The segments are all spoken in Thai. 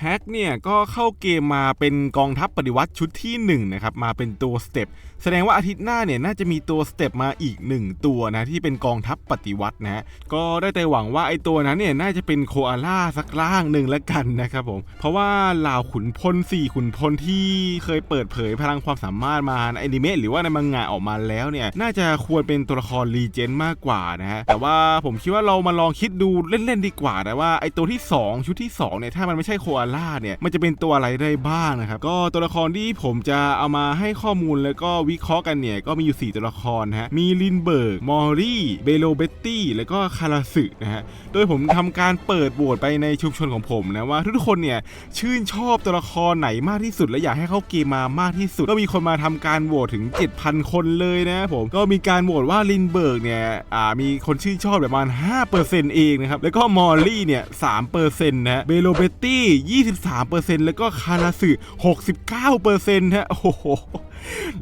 แฮกเนี่ยก็เข้าเกมมาเป็นกองทัพปฏิวัติชุดที่1นะครับมาเป็นตัวสเต็ปแสดงว่าอาทิตย์หน้าเนี่ยน่าจะมีตัวสเต็ปมาอีก 1 ตัวนะที่เป็นกองทัพปฏิวัตินะก็ได้แต่หวังว่าไอตัวนั้นเนี่ยน่าจะเป็นโคอาล่าสักล่างหนึ่งแล้วกันนะครับผมเพราะว่าเหล่าขุนพล4ขุนพลที่เคยเปิดเผยพลังความสามารถมาในอนิเมะหรือว่าในมังงะออกมาแล้วเนี่ยน่าจะควรเป็นตัวละครรีเจนต์มากกว่านะฮะแต่ว่าผมคิดว่าเรามาลองคิดดูเล่นๆดีกว่านะว่าไอตัวที่ 2 ชุดที่2เนี่ยถ้ามันไม่ใช่โคอาล่าเนี่ยมันจะเป็นตัวอะไรได้บ้างนะครับก็ตัวละครที่ผมจะเอามาให้ข้อมูลแล้วก็วิเคราะห์กันเนี่ยก็มีอยู่ 4 ตัวละครนะฮะมีลินเบิร์กมอรี่เบโลเบตตี้แล้วก็คาราสึนะฮะโดยผมทำการเปิดโหวตไปในชุมชนของผมนะว่าทุกคนเนี่ยชื่นชอบตัวละครไหนมากที่สุด และอยากให้เข้าเกมมามากที่สุด ก็มีคนมาทำการโหวตถึง 7,000 คนเลยนะผมก็มีการโหวตว่าลินเบิร์กเนี่ยอ่ามีคนชื่นชอบประมาณ5%เองนะครับแล้วก็มอรี่เนี่ย3%นะเบโลเบตตี้23%แล้วก็คาราสึ 69%ฮะ โอ้โห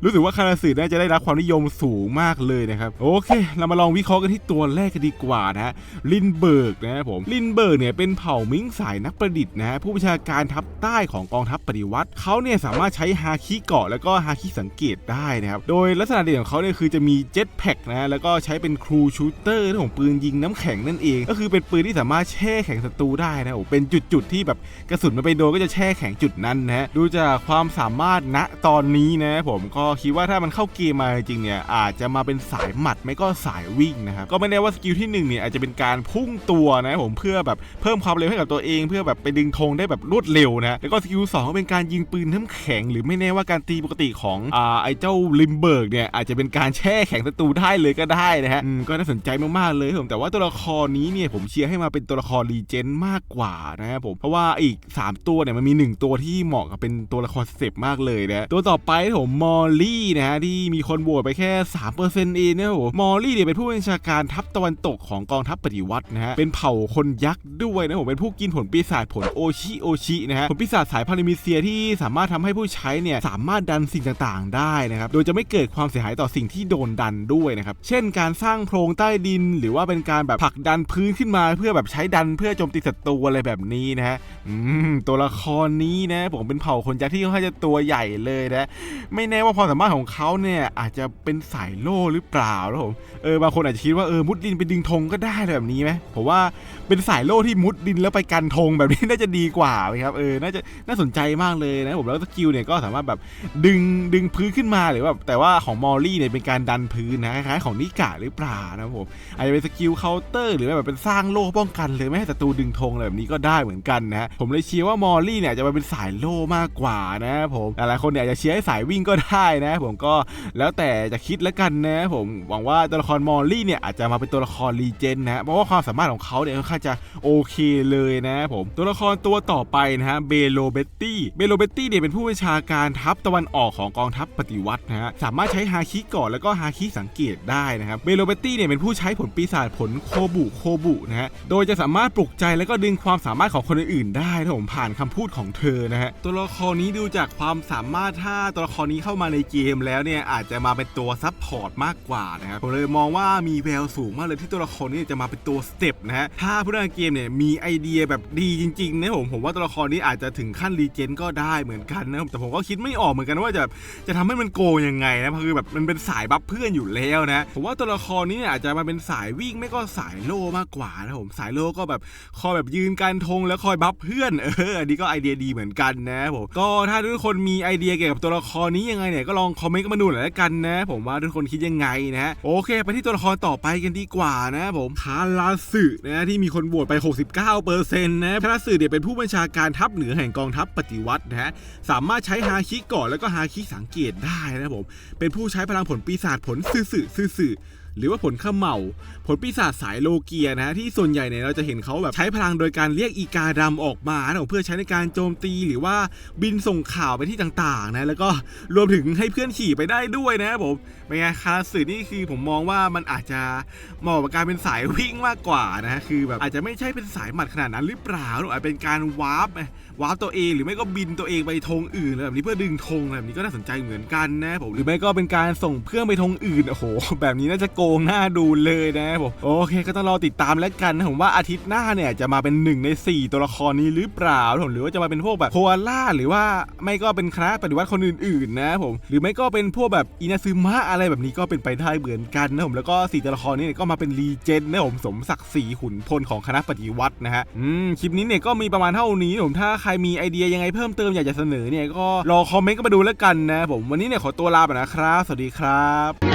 รู้สึกว่าคาราสึน่าจะได้รับความนิยมสูงมากเลยนะครับ โอเค เรามาลองวิเคราะห์กันที่ตัวแรกกันดีกว่านะลินเบิร์กนะครับผมลินเบิร์กเนี่ยเป็นเผ่ามิงสายนักประดิษฐ์นะฮะผู้บัญชาการทัพใต้ของกองทัพปฏิวัติเขาเนี่ยสามารถใช้ฮาคิเกาะแล้วก็ฮาคิสังเกตได้นะครับโดยลักษณะเด่นของเขาเนี่ยคือจะมีเจ็ตแพ็กนะแล้วก็ใช้เป็นครูชูเตอร์ของปืนยิงน้ำแข็งนั่นเอง ก็คือเป็นปืนที่สามารถแช่แข็งศัตรูได้นะโอ้เป็นจุดๆที่แบบกระสุนมันไปโดนก็จะแช่แข็งจุดนั้นนะฮะดูจากความสามารถณตอนนี้นะผมก็คิดว่าถ้ามันเข้าเกมมาจริงเนี่ยอาจจะมาเป็นสายหมัดไม่ก็สายวิ่งนะครับก็ไม่แน่ว่าสกิลที่หนึ่งเนี่ยอาจจะเป็นการพุ่งตัวนะผมเพื่อแบบเพิ่มความเร็วให้กับตัวเอง เพื่อแบบไปดึงธงได้แบบรวดเร็วนะแล้วก็สกิลสองก็เป็นการยิงปืนน้ำแข็ง หรือไม่แน่ว่าการตีปกติของอ่าไอ้เจ้าลิมเบิร์กเนี่ยอาจจะเป็นการแช่แข็งศัตรูได้เลยก็ได้นะฮะก็น่าสนใจมากๆเลยผมแต่ว่าตัวละครนี้เนี่ยผมเชียร์ให้มาเป็นตัวละครรีเจนมากกว่านะครับผมเพราะว่าอีก 3 ตัวเนี่ยมันมี 1 ตัวที่เหมาะกับเป็นตัวละครเต็ปมากเลยนะตัวต่อไปผมมอลลี่นะฮะที่มีคนโหวตไปแค่3%เองนะครับผมมอลลี่เนี่ยเป็นผู้บัญชาการทัพตะวันตกของกองทัพปฏิวัตินะฮะเป็นเผ่าคนยักษ์ด้วยนะผมเป็นผู้กินผลปีศาจผลโอชิโอชินะฮะผลปีศาจสายพารามิเซียที่สามารถทำให้ผู้ใช้เนี่ยสามารถดันสิ่งต่างๆ ได้นะครับโดยจะไม่เกิดความเสียหายต่อสิ่งที่โดนดันด้วยนะครับเช่นการสร้างโพรงใต้ดิน หรือว่าเป็นการแบบผลักดันพื้นขึ้นมา เพื่อแบบใช้ดันเพื่อโจมตีศัตรูอะไรแบบนี้นะฮะอืมตัวละครนี้นะผมเป็นเผ่าคนยักษ์ที่ค่อนข้างจะตัวใหญ่เลยนะไม่แน่ว่าความสามารถของเขาเนี่ยอาจจะเป็นสายโล่หรือเปล่าแล้วผมเออบางคนอาจจะคิดว่าเออมุดดินไปดึงธงก็ได้แบบนี้ไหมผมว่าเป็นสายโล่ที่มุดดินแล้วไปกันธงแบบนี้น่าจะดีกว่าไหมครับเออน่าจะน่าสนใจมากเลยนะผมแล้วสกิลเนี่ยก็สามารถแบบดึงดึงพื้นขึ้นมาหรือว่าแต่ว่าของมอลลี่เนี่ยเป็นการดันพื้นนะคล้ายๆของนิกะหรือเปล่านะครับผมอาจจะเป็นสกิลเคาน์เตอร์ หรือแบบเป็นสร้างโล่ป้องกันเลยไม่ให้ศัตรูดึงธงอะไรแบบนี้ก็ได้เหมือนกันนะผมเลยเชียร์ว่ามอลลี่เนี่ยจะมาเป็นสายโล่มากกว่านะครับผมหลายๆคนเนี่ยอาจจะเชียร์ให้สายวิ่งก็ได้นะ ผมก็แล้วแต่จะคิดแล้วกันนะ ผมหวังว่าตัวละครมอลลี่เนี่ยอาจจะมาเป็นตัวละครรีเจนนะเพราะว่าความสามารถของเขาเนี่ยค่อนข้างจะโอเคเลยนะผมตัวละครตัวต่อไปนะฮะเบโลเบตตี้เบโลเบตตี้เนี่ยเป็นผู้บัญชาการทัพตะวันออกของกองทัพปฏิวัตินะฮะสามารถใช้ฮาคิก่อนแล้วก็ฮาคิสังเกตได้นะครับเบโลเบตตี้เนี่ยเป็นผู้ใช้ผลปีศาจผลโคบุโคบุนะฮะโดยจะสามารถปลุกใจแล้วก็ดึงความสามารถของคนอื่นๆได้นะผมผ่านคำพูดของเธอนะฮะตัวละครนี้ดูจากความสามารถถ้าตัวละครนี้เข้ามาในเกมแล้วเนี่ยอาจจะมาเป็นตัวซับพอร์ตมากกว่านะครับผมเลยมองว่ามีแววสูงมากเลยที่ตัวละครนี้จะมาเป็นตัวสเต็ปนะฮะถ้าผู้เล่นเกมเนี่ยมีไอเดียแบบดีจริงๆนะผมผมว่าตัวละครนี้อาจจะถึงขั้นรีเจนก็ได้เหมือนกันนะแต่ผมก็คิดไม่ออกเหมือนกันว่าจะจะทำให้มันโกยังไงนะเพราะคือแบบมันเป็นสายบัฟเพื่อนอยู่แล้วนะผมว่าตัวละครนี้เนี่ยอาจจะมาเป็นสายวิ่งไม่ก็สายโลมากกว่านะผมสายโลก็แบบคอยแบบยืนการธงแล้วคอยบัฟเพื่อนเอออันนี้ก็ไอเดียดีเหมือนกันนะผมก็ถ้าทุกคนมีไอเดียเกี่ยวกับตัวละครนี้ยังไงเนี่ยก็ลองคอมเมนต์กันมาดูหน่อยแล้วกันนะ ผมว่าทุกคนคิดยังไงนะโอเค ไปที่ตัวละครต่อไปกันดีกว่านะผมคาราสึนะที่มีคนโหวตไป 69%นะคาราสึเนี่ยเป็นผู้บัญชาการทัพเหนือแห่งกองทัพปฏิวัตินะฮะสามารถใช้ฮาคิก่อนแล้วก็ฮาคิสังเกตได้นะผมเป็นผู้ใช้พลังผลปีศาจผลซื่อๆซื่อๆ หรือว่าผลข้าเหมา ผลปีศาจสายโลเกียนะฮะที่ส่วนใหญ่เนี่ยเราจะเห็นเขาแบบใช้พลังโดยการเรียกอีกาดำออกมาเพื่อใช้ในการโจมตีหรือว่าบินส่งข่าวไปที่ต่างๆนะแล้วก็รวมถึงให้เพื่อนขี่ไปได้ด้วยนะครับผมเป็นไงคาราสึนี่คือผมมองว่ามันอาจจะเหมาะกับการเป็นสายวิ่งมากกว่านะฮะคือแบบอาจจะไม่ใช่เป็นสายหมัดขนาดนั้นหรือเปล่าหรืออาจเป็นการวาร์ปวาร์ปตัวเองหรือไม่ก็บินตัวเองไปธงอื่นอะไรแบบนี้เพื่อดึงธงอะไรแบบนี้ก็น่าสนใจเหมือนกันนะผมหรือไม่ก็เป็นการส่งเพื่อนไปธงอื่นโอ้โหแบบนี้น่าจะโกงหน้าดูเลยนะผมโอเค ก็ต้องรอติดตามแล้วกันนะผมว่าอาทิตย์หน้าเนี่ยจะมาเป็นหนึ่งใน 4 ตัวละครนี้หรือเปล่าผมหรือว่าจะมาเป็นพวกแบบโคอาล่าหรือว่าไม่ก็เป็นคณะปฏิวัติคนอื่นๆนะผมหรือไม่ก็เป็นพวกแบบอินาซึมะอะไรแบบนี้ก็เป็นไปได้เหมือนกันนะผมแล้วก็สี่ตัวละครนี้ก็มาเป็นรีเจนนะผมสมศักดิ์ศรีขุนพลของคณะปฏิวัตินะฮะอืมคลิปนี้เนี่ยก็มีประมาณเท่านี้นะผมถ้าใครมีไอเดียยังไงเพิ่มเติมอยากจะเสนอเนี่ยก็รอคอมเมนต์ก็มาดูแล้วกันนะผมวันนี้เนี่ยขอตัวลาไปนะครับสวัสดีครับ